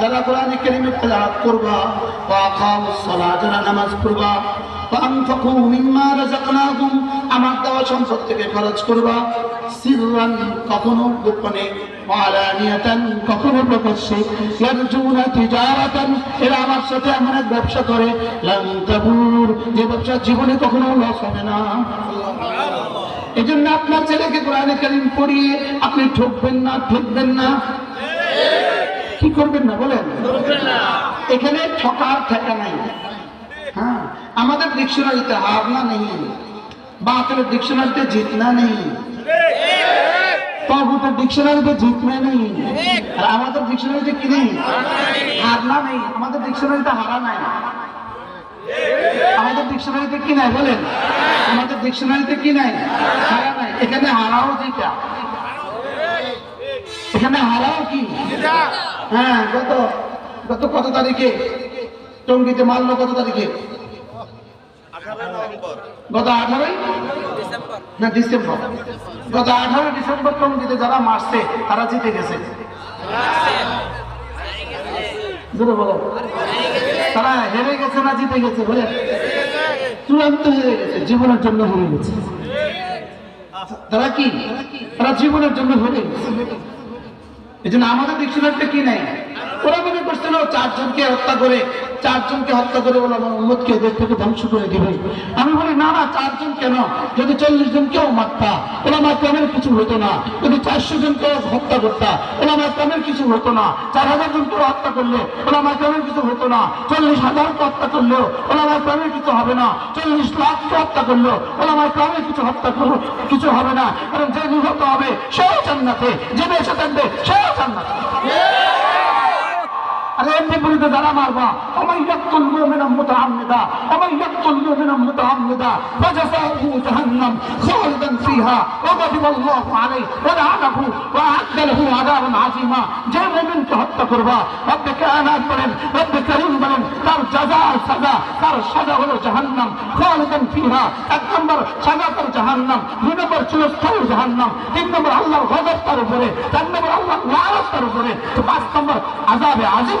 যারা কোরআন কারীমের তেলাওয়াত করবা, ওয়া আকামুস সালাহ যারা নামাজ পড়বা, ওয়া আনফাকু মিম্মা রাযাকনাহুম আমার দেওয়া সম্পদ থেকে খরচ করবা। সিররান কখনো গোপনে, ওয়ালানিয়াতান কখনো প্রকাশ্যে, ইয়ারজুনা তিজারাতান, এরা আমার সাথে এমন এক ব্যবসা করে, লাম তাবুর, যে ব্যবসা জীবনে কখনো লস হবে না। এই জন্য আপনার ছেলেকে কোরআনে কারিম পড়িয়ে আপনি ঠকবেন না ঠকবেন না। কি করবেন না বলেন? এখানে ঠকার ঠেকা নাই। হ্যাঁ আমাদের ডিকশনারিতে হারনা নেই। বাতিলের ডিকশনারিতে জিতনা নেই। তবুতের ডিকশনারিতে জিতনা নেই। আর আমাদের ডিকশনারিতে কি নেই? হারনা নেই। আমাদের ডিকশনারিতে হারা নাই। আমাদের ডিকশনারিতে কি নাই বলেন? আমাদের ডিকশনারিতে কি নাই? হারা নাই। এখানে হারাও যেটা। এখানে হারাও কি? হ্যাঁ গত গত কত তারিখে? টঙ্গিতে মারলো কত তারিখে? গত আঠারোই? না ডিসেম্বর। গত আঠারোই ডিসেম্বর টঙ্গিতে যারা মারছে তারা জিতে গেছে। বলো। তারা হেরে গেছে না জিতে গেছে বলে? চূড়ান্ত হেরে গেছে জীবনের জন্য হেরে গেছে। তারা কি? তারা জীবনের জন্য হেরে গেছে। এই জন্য আমাদের ডিকশনারিতে কি নাই ওরা মনে করছিল চারজনকে হত্যা করে, চারজনকে হত্যা করে বলে, আমার উন্মতকে এদের থেকে ধ্বংস করে দিবে। আমি বলি, না না চারজন কেন যদি চল্লিশ জনকেও মারতা, ওরা মাত্রামের কিছু হতো না। যদি চারশো জনকেও হত্যা করতা, ওরা মাত্রামের কিছু হতো না। চার হাজার জনকেও হত্যা করলে, ওরা মাত্রামের কিছু হতো না। চল্লিশ হাজারকে হত্যা করলেও, ওরা মাত্রামের কিছু হবে না। চল্লিশ লাখকে হত্যা করলেও, ওরা মাত্রামের কিছু হত্যা করল কিছু হবে না। কারণ যে নিহত হবে, সেও জান্নাতে, যে বেঁচে থাকবে, সেও জান্নাতে। আরে এমনি বলিতে যারা মারবা। আমার ইয়াক্তুল মুমিনা মুতাআম্মিদা আমার ইয়াক্তুল মুমিনা মুতাআম্মিদা ফাজাসাউহু জাহান্নাম খালিদান ফিহা, ওয়া গাদিবা আল্লাহু আলাইহি ওয়া লা'নাহু ওয়া আ'adda লাহু আযাবান আযীমা। যে মুমিনকে হত্যা করবা, রব্বে কায়নাত বলেন, রব্বে করিম বলেন, তার জাযা আর সাজা, তার সাজা হলো জাহান্নাম, খালিদান ফিহা। এক নম্বর সাজা তার জাহান্নাম, দুই নম্বর চিরস্থায়ী জাহান্নাম, তিন নম্বর আল্লাহর গজব তার উপরে, চার নম্বর আল্লাহর তার উপরে, পাঁচ নম্বর আযাবে আজিম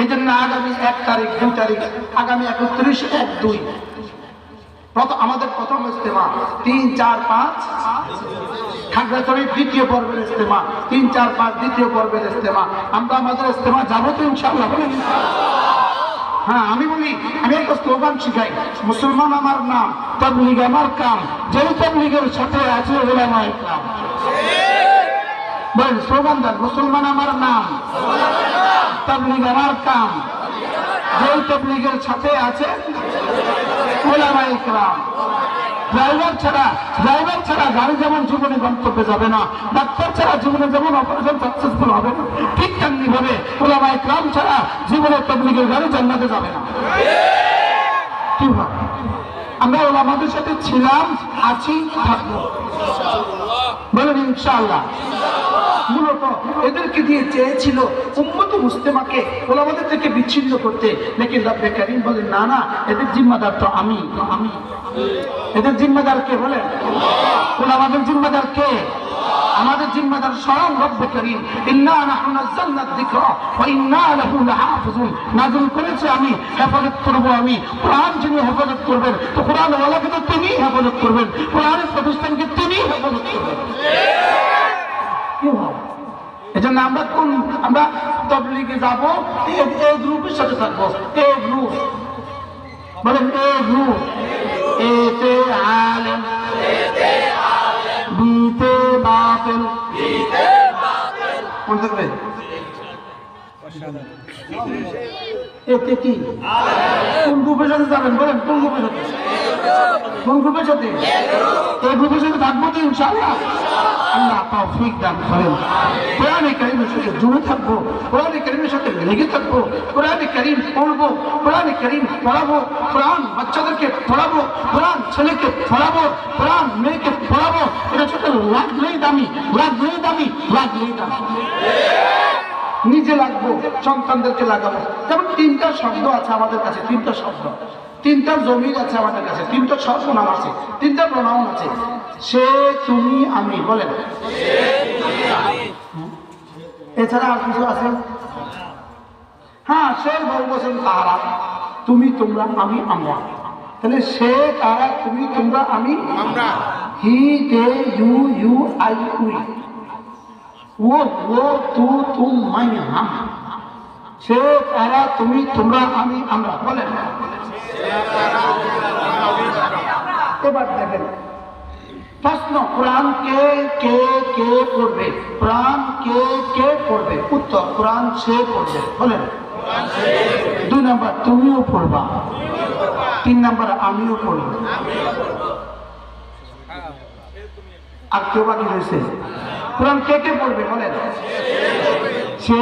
এই জন্য আগামী এক তারিখ, দুই তারিখ, আগামী একত্রিশ এক দুই। আমাদের প্রথম ইস্তেমা তিন, চার, পাঁচ। খাগড়াছড়ির দ্বিতীয় পর্বের ইস্তেমা তিন, চার, পাঁচ, দ্বিতীয় পর্বের ইস্তেমা আমরা আমাদের ইস্তেমা যাব তো ইনশাল্লাহ হ্যাঁ আমি বলি, আমি একটা স্লোগান শিখাই। মুসলমান আমার নাম, তবলিগ আমার কাম। যেই তবলিগের সাথে আছে ওলামা ইকরাম বলেন স্লোগান দেন, মুসলমান আমার নাম। তবলিগ আমার কাম। যেই তবলিগের সাথে আছে ড্রাইভার ছাড়া ড্রাইভার ছাড়া গাড়ি যেমন জীবনে গন্তব্যে যাবে না, ডাক্তার ছাড়া জীবনে যেমন অপারেশন সাকসেসফুল হবে না, ঠিক তেমনি ভাবে ওলামা ইকরাম ছাড়া জীবনে তবলিগের গাড়ি জান্নাতে যাবে না। কি ভাবে? আমরা ওলামাদের সাথে ছিলাম, আছি, থাকব। বলেন ইনশাআল্লাহ। মূলত এদেরকে দিয়ে চেয়েছিল উম্মত মুস্তেমাকে ওলামাদের থেকে বিচ্ছিন্ন করতে। লেকিন রব্বে করিম বলেন, না না, এদের জিম্মাদার তো আমি। আমি এদের জিম্মাদার কে বলেন? ওলামাদের জিম্মাদার কে? আমাদের জিম্মাদার স্বয়ং রব্বে করিম। ইন্না নাহনু নাযালনা যিকরা ওয়া ইন্না লাহু লাহাফিজুন। নাযিল করেছে আমি, হেফাজত করব আমি। কোরআন যিনি হেফাজত করবেন, তো কোরআন ওয়ালাকে তো তিনি হেফাজত করবেন। কোরআনের প্রতিষ্ঠানকে তিনি হেফাজত করবেন। কি হয় এজন্য আমরা কোন আমরা তবলিগে যাব, এ- গ্রুপের সাথে থাকব। এ গ্রুপ। বলেন, এ গ্রুপ। এতে আলেম। বিতে বাতিল। থাকবে এতে কি? কোন গ্রুপের সাথে যাবেন? বলেন, কোন গ্রুপের সাথে? কোন গ্রুপের সাথে? এই গ্রুপের সাথে থাকব তো ছেলেকে মেয়েকে এটা ছোট দামি দামি দামি। নিজে লাগবো, সন্তানদেরকে লাগাবো। যেমন তিনটা শব্দ আছে আমাদের কাছে, তিনটা শব্দ। তিনটা জমির আছে আমাদের কাছে, তিনটা সব প্রণাম আছে, তিনটা প্রণাম আছে। সে তুমি আমি, বলেন। এছাড়া আর কিছু আছে? হ্যাঁ সে বলবছেন তারা তুমি তোমরা আমি আমরা। তাহলে সে তারা তুমি তোমরা আমি আমরা। He, they, you you, I, we. ও ও, তু তু, মাই, হাম। সে তারা তুমি তোমরা আমি আমরা, বলেন। বাস্তবাদ দেখেন প্রশ্ন, কোরআন কে কে কে পড়বে? কোরআন কে কে পড়বে? উত্তর, কোরআন সে পড়বে। বলেন। দুই নম্বর, তুমিও পড়বা। তিন নম্বর, আমিও পড়ব আর কেউ বাকি রয়েছে? কোরআন কে কে পড়বে? বলেন। সে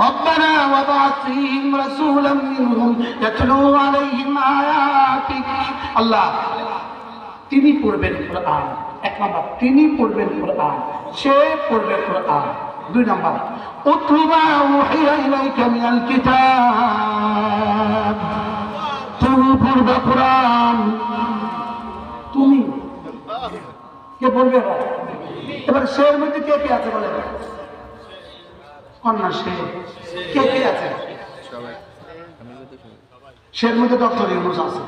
ربنا وبعث فيهم رسولا منهم يتلو عليهم آياتك الله তিনি পড়বেন কোরআন এক নম্বর তিনি পড়বেন কোরআন সে পড়বে কোরআন দুই নম্বর উতলুমা উহিয়া ইলাইকা মিনাল কিতাব তুমি পড়বে কোরআন তুমি কে বলবে এবার এবার সের মধ্যে কে কে আছে বলে কন্যা সে কে কে আছে? সের মধ্যে ডক্টর ইউনুস আছে।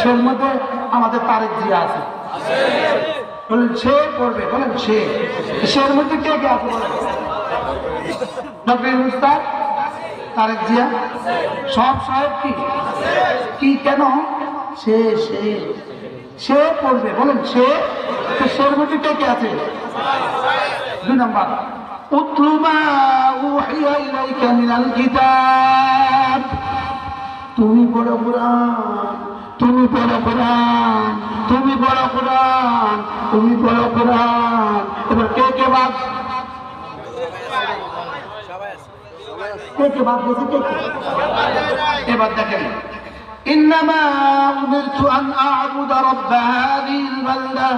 সের মধ্যে আমাদের তারেক জিয়া আছে। বলেন, সে পড়বে, বলেন, সে। সের মধ্যে কে কে আছে বলেন? Doctor Yunus sir, Tarek Zia. সব সাহেব কি? কি কেন? সে সে। সে পড়বে, বলেন, সে। সের মধ্যে কে কে আছে? দুই নম্বর। উতলুমা উহিয়া ইলাইকা তুমি পড়ো কোরআন, তুমি পড়ো কোরআন, তুমি পড়ো কোরআন, তুমি পড়ো কোরআন। এবার কে কে বাদ? কে কে বাদ কে কে? এবার দেখেন। إنما أمرت أن أعبد رب هذه البلدة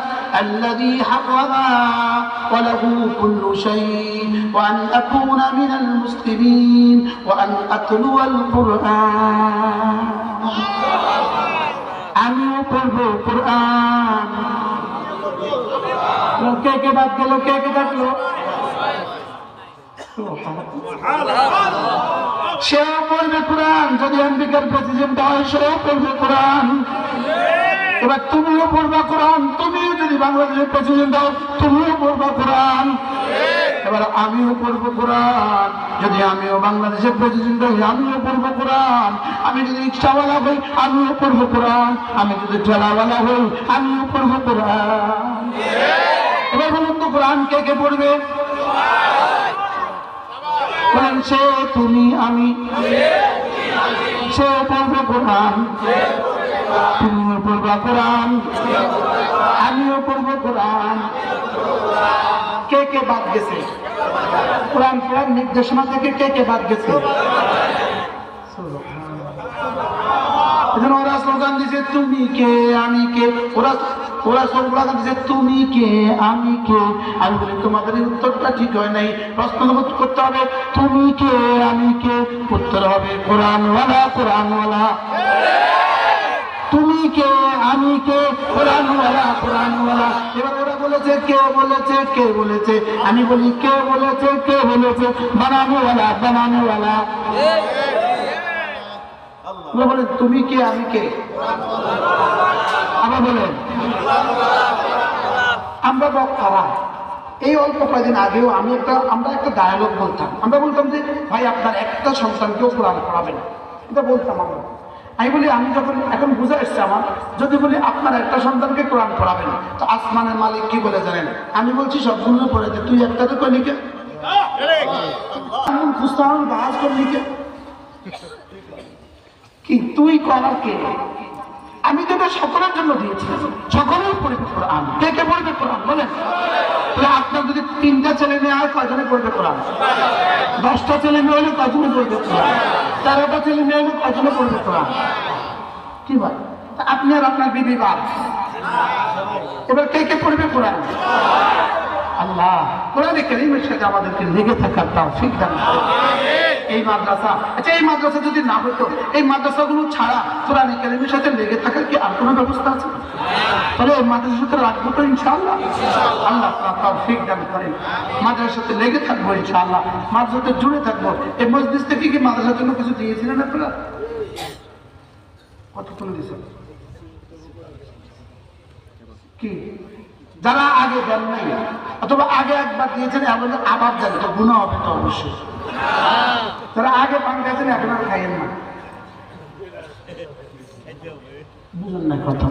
الذي حرمها وله كل شيء وأن أكون من المسلمين وأن أتلو القرآن আমিও পড়বো কোরআন কে কে বাদ গেল কে কে থাকলো সেও পড়বে কোরআন, যদি আমেরিকার প্রেসিডেন্ট হয়, সেও পড়বে কোরআন। এবার তুমিও পড়বা কোরআন, তুমিও যদি বাংলাদেশের প্রেসিডেন্ট হও, তুমিও পড়বা কোরআন। এবার আমিও পড়ব কোরআন, যদি আমিও বাংলাদেশের প্রেসিডেন্ট হই, আমিও পড়ব কোরআন। আমি যদি রিক্সাওয়ালা হই, আমিও পড়ব কোরআন। আমি যদি ঠেলাওয়ালা হই, আমিও পড়ব কোরআন। এবার বলুন তো কোরআন কে কে পড়বে? কোরআন সে তুমি আমি। সে পড়বে কোরআন। তুমিও পড়বা কোরআন। আমিও পড়ব কোরআন। কে কে বাদ গেছে? কোরআন কোরআন নির্দেশনা থেকে কে কে বাদ গেছে? এজন্য ওরা স্লোগান দিছে তুমি কে, আমি কে? ওরা ওরা স্লোগান দিছে তুমি কে? আমি কে? আমি বলি তোমাদের উত্তরটা ঠিক হয় নাই। প্রশ্ন করতে হবে তুমি কে? আমি কে? উত্তর হবে কোরআনওয়ালা কোরআনওয়ালা। তুমি কে? আমি কে? কোরআনওয়ালা কোরআনওয়ালা। এবার ওরা বলেছে কে বলেছে কে বলেছে? আমি বলি কে বলেছে কে বলেছে? বানানোওয়ালা বানানোওয়ালা। বলে তুমি কে? আমি কে? আবার বলেন আমরা বক্তারা এই অল্প কয়েকদিন আগেও আমি একটা, আমরা একটা ডায়ালগ বলতাম। আমরা বলতাম যে, ভাই, আপনার একটা সন্তানকেও কোরআন পড়াবেন এটা বলতাম আমরা। আমি বলি, আমি যখন, এখন বুঝে এসছে আমার, যদি বলি আপনার একটা সন্তানকে কোরআন পড়াবেন তো আসমানের মালিক কি বলে জানেন? আমি বলছি, সবগুলো পড়েছে তুই একটাতে কই লিখে? খুঁজতে বাজ করে লিখে। কি, তুই করার কে? আমি এটা সকলের জন্য দিয়েছি সকলেই পড়বে কোরআন। কে কে পড়বে কোরআন? বলেন। আপনার যদি তিনটা ছেলে মেয়ে হয়, কয়জনে পড়বে কোরআন? দশটা ছেলে মেয়ে হলে কয়জনে পড়বে কোরআন? তেরোটা ছেলে মেয়ে হলে কয়জনে পড়বে কোরআন? কি বল? আপনি আর আপনার বিবি বাদ এবার কে কে পড়বে কোরআন? আল্লাহ। কোরআনে কারিমের সাথে আমাদেরকে লেগে থাকার তাও ঠিক দান। এই মাদ্রাসা। আচ্ছা এই মাদ্রাসা যদি না হতো এই মাদ্রাসাগুলো ছাড়া কোরআনে কারিমের সাথে লেগে থাকার কি আর কোনো ব্যবস্থা আছে? তাহলে এই মাদ্রাসার সাথে রাখব তো ইনশাআল্লাহ। আল্লাহ ঠিক দান করেন। মাদ্রাসার সাথে লেগে থাকব ইনশাআল্লাহ। মাদ্রাসাতে জুড়ে থাকব। এই মসজিদ থেকে কি মাদ্রাসার জন্য কিছু দিয়েছিলেন আপনারা? কতক্ষণ দিয়েছেন? কি? যারা আগে দেন নাই, অথবা আগে একবার দিয়েছেন আবার দেন, তো গুণা হবে তো অবশ্যই। যারা আগে পান খাইছেন এখন আর খাইয়েন না। বুঝুন না কথা।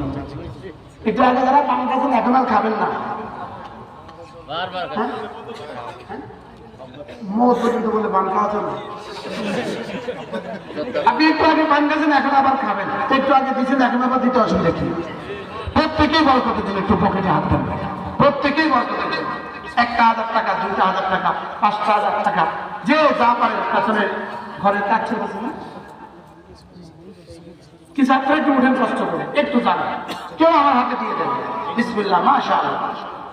একটু আগে যারা পান এখন আর খাবেন না। হ্যাঁ? হ্যাঁ? আপনি একটু আগে এখন আবার খাবেন। একটু আগে দিয়েছেন, এখন আবার দিতে অসুবিধা প্রত্যেকেই একটু পকেটে হাত প্রত্যেকেই বরকতে দিন একটা হাজার টাকা, দুইটা হাজার টাকা, পাঁচটা হাজার টাকা। যে যা পারে পেছনে ঘরের কাছে না। কি ছাত্র একটু উঠেন, কষ্ট করে। একটু যান কেউ আমার হাতে দিয়ে দেন। বিসমিল্লাহ মাশা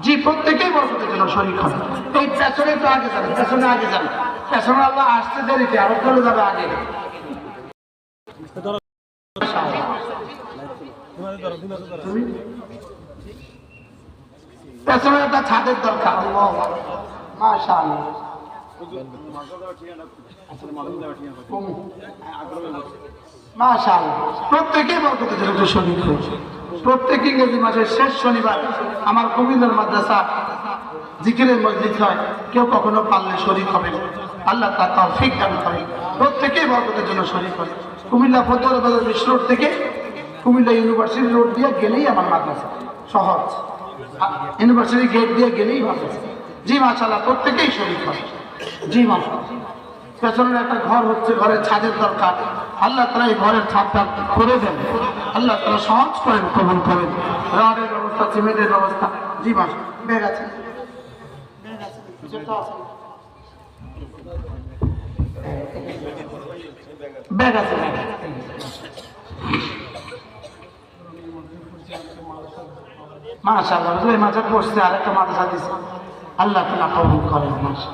জি, প্রত্যেকেই বরকতের জন্য শরীর হবে। এই পেছনে তো আগে যান, পেছনে আগে যান। পেছনে আল্লাহ আসতে দেরিতে, আরও চলে যাবে আগে। পেছনে একটা ছাদের দরকার। মাশা মাশাআল্লাহ। প্রত্যেকেই বরকতের জন্য হয়েছে প্রত্যেক ইংরেজি মাসের শেষ শনিবার আমার কুমিল্লার মাদ্রাসা জিকিরের মসজিদ হয়। কেউ কখনো পারলে শরীর হবে। আল্লাহ তার তৌফিক দান করে। প্রত্যেকেই বরকতের জন্য শরীর করে কুমিল্লা ফজল বিশ্ব রোড থেকে কুমিল্লা ইউনিভার্সিটি রোড দিয়ে গেলেই আমার মাদ্রাসা। সহজ। ইউনিভার্সিটি গেট দিয়ে গেলেই মাদ্রাসা। জি, মাশাআল্লাহ, প্রত্যেকেই শরীর হয় জি মাশাআল্লাহ পেছনের একটা ঘর হচ্ছে ঘরের ছাদের দরকার। আল্লাহ তালা এই ঘরের ছাদটা করে দেন। আল্লাহ সহজ করেন কবুল করেন। রডের ব্যবস্থা, সিমেন্টের ব্যবস্থা জি ব্যাগ আছে মাশাআল্লাহ মাঝে পড়ছে আরেকটা মাদ্রাসা দিছে। আল্লাহ তালা কবুল করেন মাসা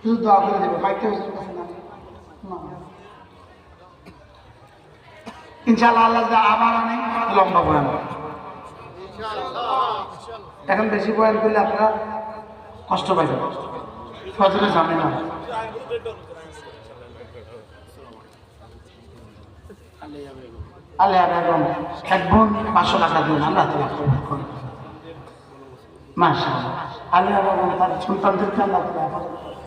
শুধু দোয়া করে দেবে মাইকটা হুজুরের কাছে না। আল্লাহ আবার লম্বা এখন বেশি বয়ান করলে আপনারা কষ্ট পাইবেন। ফজরে জানে না আলে বেগম এক বোন পাঁচশো টাকা দিন করেন মাশা আলিয়া বেগম তার সন্তানদেরকে আল্লাহ তালা হেফাজত করেন।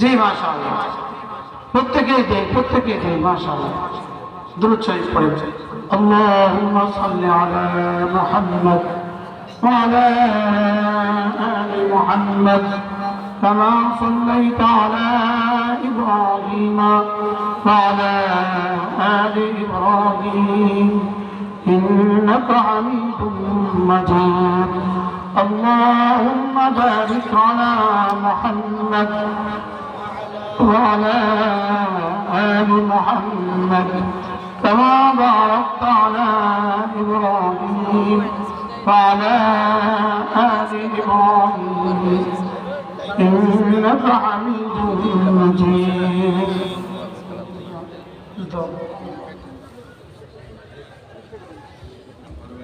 জি মাশাআল্লাহ প্রত্যেকেই দেয় প্রত্যেকেই দেয় মাশাআল্লাহ দ্রুত শরীফ পড়ে اللهم صل على محمد وعلى آل محمد كما صليت على إبراهيم وعلى آل إبراهيم إنك حميد مجيد اللهم بارك على محمد وعلى آل محمد كما باركت على إبراهيم وعلى آل إبراهيم إنك حميد مجيد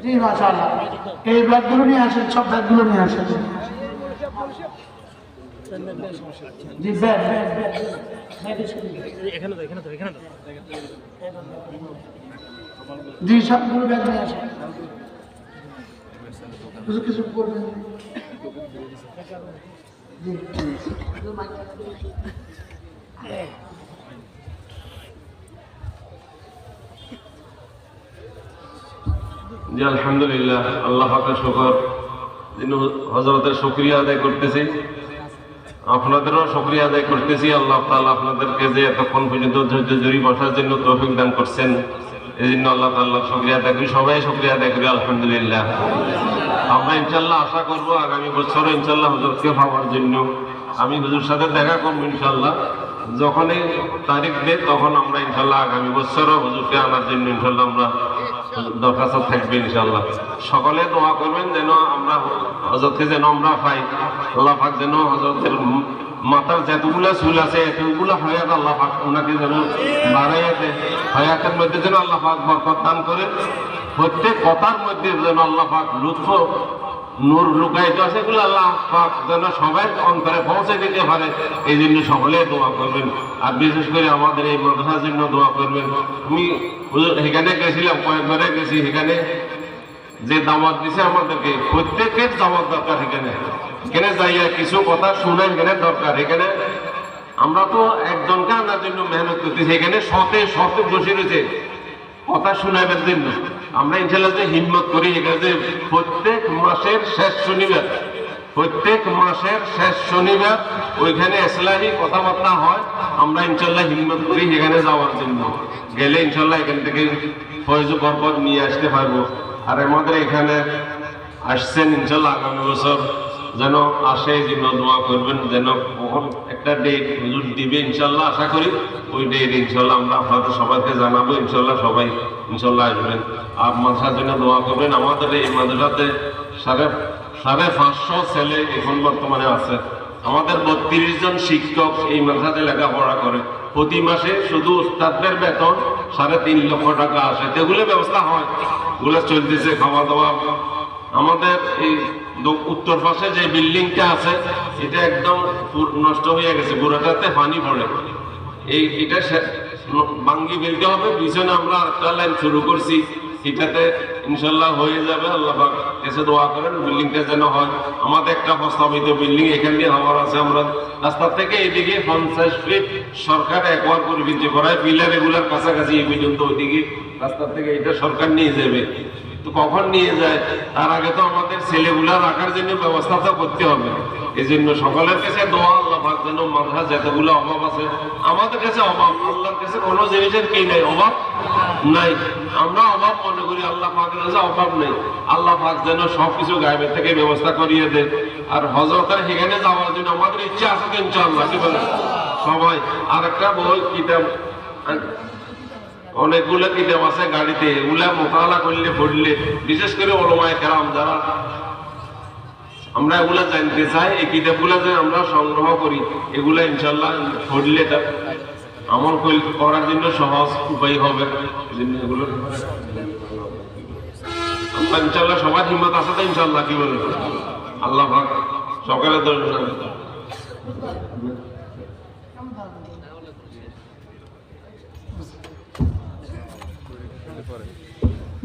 জি মাশাআল্লাহ এই ব্যাগগুলো নিয়ে আসেন সব ব্যাগগুলো নিয়ে আসেন জি সবগুলো ব্যাগ নিয়ে আসেন কিছু কিছু করবেন আলহামদুলিল্লাহ আল্লাহ পাকের শুকর। যিনি হজরতের শুক্রিয়া আদায় করতেছি আপনাদেরও শুক্রিয়া আদায় করতেছি। আল্লাহ তাআলা আপনাদেরকে যে এতক্ষণ পর্যন্ত ধৈর্য ধরে বসার জন্য তৌফিক দান করছেন এই জন্য আল্লাহ তাল্লাহ শুক্রিয়া আদায় করি, সবাই শুক্রিয়া আদায় করি, আলহামদুলিল্লাহ। আমরা ইনশাল্লাহ আশা করব আগামী বছরও ইনশাল্লাহ হুজুরকে পাওয়ার জন্য। আমি হুজুর সাথে দেখা করব ইনশাল্লাহ যখনই তারিখ দেয়, তখন আমরা ইনশাল্লাহ আগামী বছরও হুজুরকে আনার জন্য ইনশাল্লাহ আমরা দরখাস্ত থাকবে ইনশাল্লাহ সকলে দোয়া করবেন যেন আমরা হজরতকে যেন আমরা পাই। আল্লাহ পাক যেন হজরতের মাথার যেতগুলা চুল আছে, এতগুলা হয়াত আল্লাহ পাক ওনাকে যেন বাড়াইয়াতে হয়াতের মধ্যে যেন আল্লাহ পাক বরকত দান করে। প্রত্যেক কথার মধ্যে যেন আল্লাহ পাক লুৎফ নূর লুকায়িত আছে এগুলো আল্লাহ পাক যেন সবাই অন্তরে পৌঁছে দিতে পারে। এই জন্য সকলে দোয়া করবেন। আর বিশেষ করে আমাদের এই মাদ্রাসার জন্য দোয়া করবেন। আমি সেখানে গেছিলাম, কয়েকবারে গেছি সেখানে। যে দাওয়াত দিছে আমাদেরকে, প্রত্যেকের দাওয়াত দরকার সেখানে। এখানে যাইয়া কিছু কথা শুনে এখানে দরকার। এখানে আমরা তো একজনকে আনার জন্য মেহনত করতেছি এখানে শতে শতে বসে রয়েছে। কথা শোনাবার জন্য। আমরা ইনশাল্লাহ যে হিম্মত করি এখানে যে প্রত্যেক মাসের শেষ শনিবার। প্রত্যেক মাসের শেষ শনিবার ওইখানে ইসলামী কথাবার্তা হয়। আমরা ইনশাল্লাহ হিম্মত করি এখানে যাওয়ার জন্য। গেলে ইনশাল্লাহ এখান থেকে ফয়জ বরকত নিয়ে আসতে পারব। আর আমাদের এখানে আসছেন ইনশাল্লাহ আগামী বছর যেন আসে, যেন দোয়া করবেন, যেন কখন একটা ডেট হুজুর দিবে ইনশাল্লাহ আশা করি। ওই ডেট ইনশাল্লাহ আমরা আপনাদের সবাইকে জানাব, ইনশাল্লাহ সবাই ইনশাল্লাহ আসবেন। মাদ্রাসার জন্য দোয়া করবেন। আমাদের এই মাদ্রাসাতে সাড়ে সাড়ে পাঁচশো ছেলে এখন বর্তমানে আছে। আমাদের বত্রিশ জন শিক্ষক এই মাদ্রাসাতে লেখাপড়া করে। প্রতি মাসে শুধু উস্তাদদের বেতন সাড়ে তিন লক্ষ টাকা আসে। তো এগুলো ব্যবস্থা হয়। এগুলো চলতেছে খাওয়া দাওয়া। আমাদের এই উত্তর পাশে যে বিল্ডিংটা আছে, এটা একদম নষ্ট হয়ে গেছে। গোড়াটাতে পানি পড়ে। এই, এটা ভাঙ্গি ফেলতে হবে। পিছনে আমরা একটা লাইন শুরু করছি। এটাতে ইনশাল্লাহ হয়ে যাবে আল্লাহ এসে দোয়া করেন, বিল্ডিংটা যেন হয়। আমাদের একটা প্রস্তাবিত বিল্ডিং এখান দিয়ে হওয়ার আছে আমরা। রাস্তা থেকে এদিকে পঞ্চাশ ফিট সরকার একবার পরিবৃত্তি করায়, পিলার এগুলার কাছাকাছি এই পর্যন্ত ওইদিকে রাস্তা থেকে এটা সরকার নিয়ে যাবে। কখন নিয়ে যায়, তার আগে তো আমাদের ছেলেগুলা রাখার জন্য ব্যবস্থা তো করতে হবে। এই জন্য সকলের কাছে দোয়া, আল্লাহ পাক যেন মাদ্রাসা যতগুলো অভাব আছে, আমাদের কাছে অভাব, আল্লাহর কাছে কোনো জিনিসের কি নাই, অভাব নাই। আমরা অভাব মনে করি, আল্লাহ পাকের কাছে অভাব নেই। আল্লাহ পাক যেন সবকিছু গায়েবের থেকে ব্যবস্থা করিয়ে দেন আর হজরতের সেখানে যাওয়ার জন্য আমাদের ইচ্ছা আছে তো ইনশাআল্লাহ, কি বলেন? সবাই আর একটা বই, কিতাব অনেকগুলো কিতাব আছে গাড়িতে এগুলা মোকাবেলা করলে, পড়লে, বিশেষ করে ওলমায় কেরাম যারা আমরা এগুলা জানতে চাই, এই কিতাবগুলা যে আমরা সংগ্রহ করি, এগুলা ইনশাল্লাহ পড়লে তা আমল করার জন্য সহজ উপায় হবে এগুলো ইনশাল্লাহ সবার হিম্মত আছে তো ইনশাল্লাহ কি বলব আল্লাহ সকালে দর্শন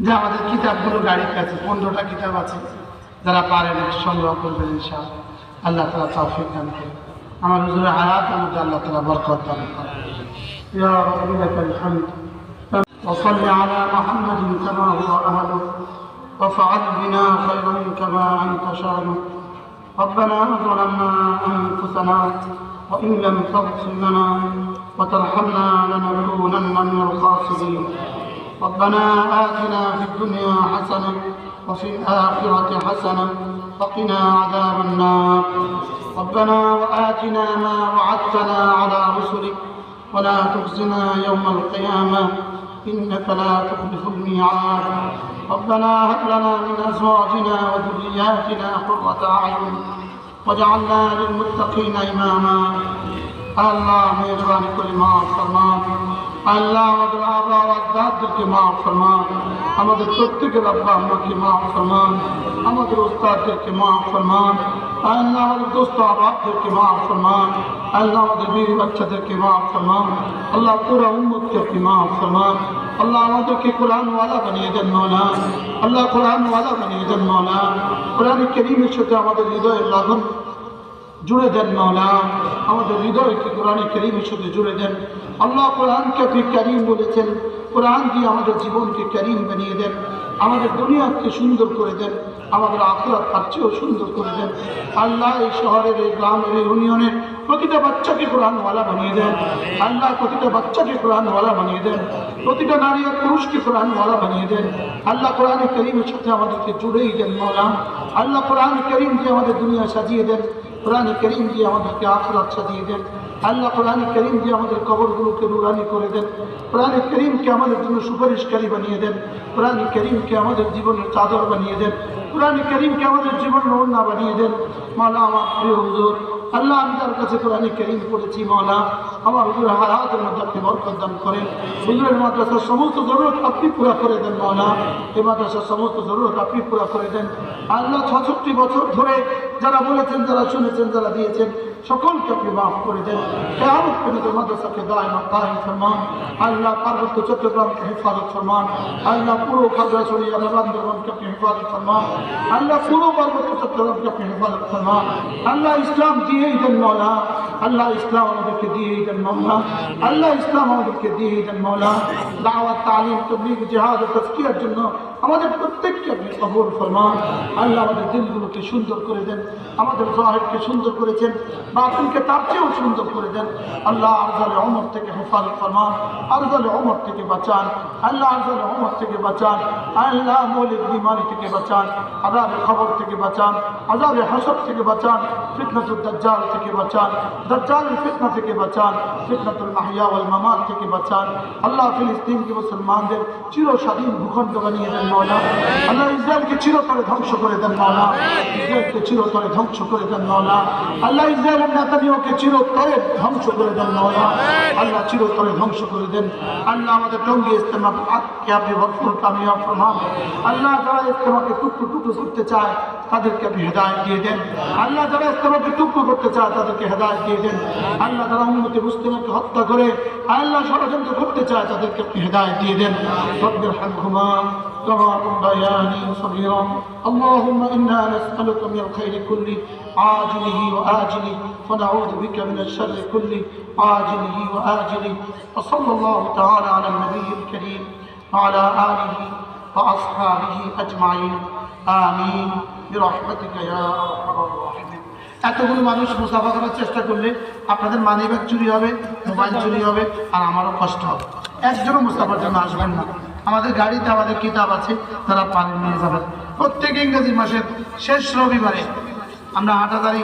যে আমাদের কিতাবগুলো গাড়ির কাছে পনেরোটা কিতাব আছে যারা পারেন একটু সংগ্রহ করবেন ইনশাআল্লাহ আল্লাহ তালা তৌফিক দান করে আমার হুজুরের হায়াত আমাদের আল্লাহ তালা বরকত দান করে ইয়া রব্বি লাকাল হামদ وصل على محمد كما هو أهله وفعل بنا خيرا كما أنت شأنه ربنا ظلمنا أنفسنا وإن لم تغفر لنا وترحمنا لنكونن من الخاسرين ربنا آتنا في الدنيا حسنة وفي الآخرة حسنة وقنا عذاب النار. ربنا وآتنا ما وعدتنا على رسلك ولا تخزنا يوم القيامة. إنك لا تخلف الميعاد. ربنا هب لنا من أزواجنا وذرياتنا قرة أعين واجعلنا للمتقين إماما. اللهم मेहरबानी كل ما फरमान আল্লাহ আমাদের আব্বা আব্বাদেরকে মাফ ফরমান আমাদের প্রত্যেকের আব্বা আম্মাকে মাফ ফরমান আমাদের ওস্তাদদেরকে মাফ ফরমান আল্লাহ আমাদের দোস্ত আবাবদেরকে মাফ ফরমান আল্লাহ আমাদের বীর বাচ্চাদেরকে মাফ ফরমান আল্লাহ পুরা উম্মতকে মাফ ফরমান আল্লাহ আমাদেরকে কোরআন ওয়ালা বানিয়ে দেন মৌলা। আল্লাহ কোরআন ওয়ালা বানিয়ে দেন মৌলা। কোরআন করিমের সাথে আমাদের হৃদয়ের লালন জুড়ে দেন মাওলা। আমাদের হৃদয়কে কোরআনে করিমের সাথে জুড়ে দেন। আল্লাহ কোরআনকে আপনি করিম বলেছেন। কোরআন দিয়ে আমাদের জীবনকে করিম বানিয়ে দেন। আমাদের দুনিয়াকে সুন্দর করে দেন। আমাদের আখরাত তার চেয়েও সুন্দর করে দেন। আল্লাহ এই শহরের, এই গ্রামের, এই ইউনিয়নের প্রতিটা বাচ্চাকে কোরআনওয়ালা বানিয়ে দেন। আল্লাহ প্রতিটা বাচ্চাকে কোরআনওয়ালা বানিয়ে দেন। প্রতিটা নারী আর পুরুষকে কোরআনওয়ালা বানিয়ে দেন। আল্লাহ কোরআন করিমের সাথে আমাদেরকে জুড়েই দেন মৌলা আল্লাহ কোরআন করিম দিয়ে আমাদের দুনিয়া সাজিয়ে দেন। কোরআন করিম দিয়ে আমাদেরকে আখের আচ্ছা দিয়ে দেন। আল্লাহ কোরআন করিম দিয়ে আমাদের কবরগুলোকে নুরানি করে দেন। কোরআন করিমকে আমাদের জন্য সুপারিশকারী বানিয়ে দেন। কোরআন করিমকে আমাদের জীবনের চাদর বানিয়ে দেন। কোরআন করিমকে আমাদের জীবনের ওড়না বানিয়ে দেন। মালা আমার প্রিয় হুজুর আল্লাহ, আমি তার কাছে কোরআন করিম পড়েছি, মাওলা। আমার হুজুর হারাতের মধ্যে আপনি বরকত দান করেন হুজুরের মাদ্রাসার সমস্ত জরুরত আপনি পুরা করে দেন, মাওলা। এই মাদ্রাসার সমস্ত জরুরত আপনি পুরা করে দেন। আল্লাহ, ছষট্টি বছর ধরে যারা বলেছেন, যারা শুনেছেন, যারা দিয়েছেন, সকলকে আপনি মাফ করে দেন। কেমন পর্যন্ত মাদ্রাসাকে দায় না তাই ফরমান। আল্লাহ, পার্বত্য চট্টগ্রামকে হেফাজত ফরমান। আল্লাহ, পুরো খাগড়াছড়ি আল্লাহ, বান্দরবানকে আপনি হেফাজত ফরমান। আল্লাহ, পুরো পার্বত্য চট্টগ্রামকে আপনি হেফাজত ফরমান। আল্লাহ, ইসলাম দিয়েই দেন মৌলা। আল্লাহ ইসলাম আমাদেরকে দিয়েই দেন মৌলা। আল্লাহ ইসলাম আমাদেরকে দিয়েই দেন মৌলা। দাওয়াত, তালিম, তবলিগ, জেহাদ ও তস্কিয়ার জন্য আমাদের প্রত্যেককে আপনি কবর ফরমান। আল্লাহ আমাদের দিলগুলোকে সুন্দর করে দেন। আমাদের জাহেরকে সুন্দর করেছেন বাতিলকে তার চেয়েও সুন্দর করে দেন। আল্লাহ আরজালে অমর থেকে হেফাজত ফরমান। আরজালে অমর থেকে বাঁচান। আল্লাহ আরজালে অমর থেকে বাঁচান। আল্লাহ মৌলিক বিমারি থেকে বাঁচান। আজাবে খবর থেকে বাঁচান। আজাবে হাসর থেকে বাঁচান। ফিতনাতুল দাজ্জাল থেকে বাঁচান, দাজ্জালের ফিতনা থেকে বাঁচান, ফিতনাতুল মাহিয়া ওয়াল মামাত থেকে বাঁচান। আল্লাহ ফিলিস্তিনকে মুসলমানদের চিরস্বাধীন ভূখণ্ড বানিয়ে দেন মৌলা আল্লাহ ইসরায়েলকে চিরতরে ধ্বংস করে দেন মৌলা ইসরায়েলকে চিরতরে ধ্বংস করে দেন মৌলা আল্লাহ ইসরায়েলের নেতানিয়াহুকে চিরতরে ধ্বংস করে দেন মৌলা আল্লাহ চিরতরে ধ্বংস করে দেন। আল্লাহ আমাদের টঙ্গি ইস্তেমা আজকে আপনি ভরপুর কামিয়াব ফরমান। আল্লাহ যারা ইস্তেমাকে টুকরো টুকরো করতে চায় তাদেরকে আপনি হেদায়ত দিয়ে দেন আল্লাহ যারা ইস্তেমাকে টুকরো করতে চায় তাদেরকে হেদায়ত দিয়ে দেন আল্লাহ যারা উন্নতি মুসলিমকে হত্যা করে আল্লাহ ষড়যন্ত্র করতে চায় তাদেরকে আপনি হেদায়ত দিয়ে দেন রব্বির হামহুমা كما ربياني صغيرا اللهم انا نسالك من الخير كله عاجله واجله ونعوذ بك من الشر كله عاجله واجله وصلى الله تعالى على النبي الكريم وعلى اله واصحابه اجمعين امين এতগুলো মানুষ মুসাফা করার চেষ্টা করলে আপনাদের মানি ব্যাগ চুরি হবে মোবাইল চুরি হবে, আর আমারও কষ্ট হবে। একজনও মুস্তাফার জন্য আসবেন না। আমাদের গাড়িতে আমাদের কিতাব আছে, তারা পারেন নিয়ে যাবেন। প্রত্যেক ইংরেজি মাসের শেষ রবিবারে আমরা হাটাদারি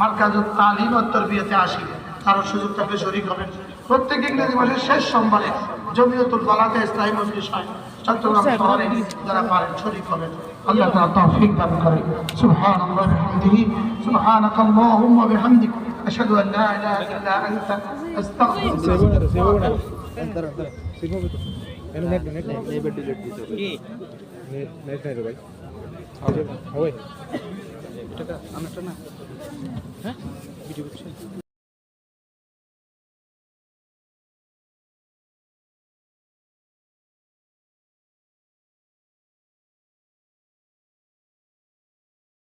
মার্কাজুল তালিম অত্তর বিয়েতে আসি। তারও সুযোগ থাকলে শরিক হবেন। প্রত্যেক ইংরেজি মাসের শেষ সোমবারে জমিয়তুল বালাতে ইসলামী বিষয় চট্টগ্রাম শহরে যারা পারেন, শরিক হবেন। আল্লাহ তাআলা তৌফিক দান করে সুবহানাল্লাহ বিহামদিহি সুবহানাক আল্লাহুম্মা বিহামদিক আশহাদু আন লা ইলাহা ইল্লা আনতা আস্তাগফিরুকা টাকা আমরা না হ্যাঁ ভিডিও করছি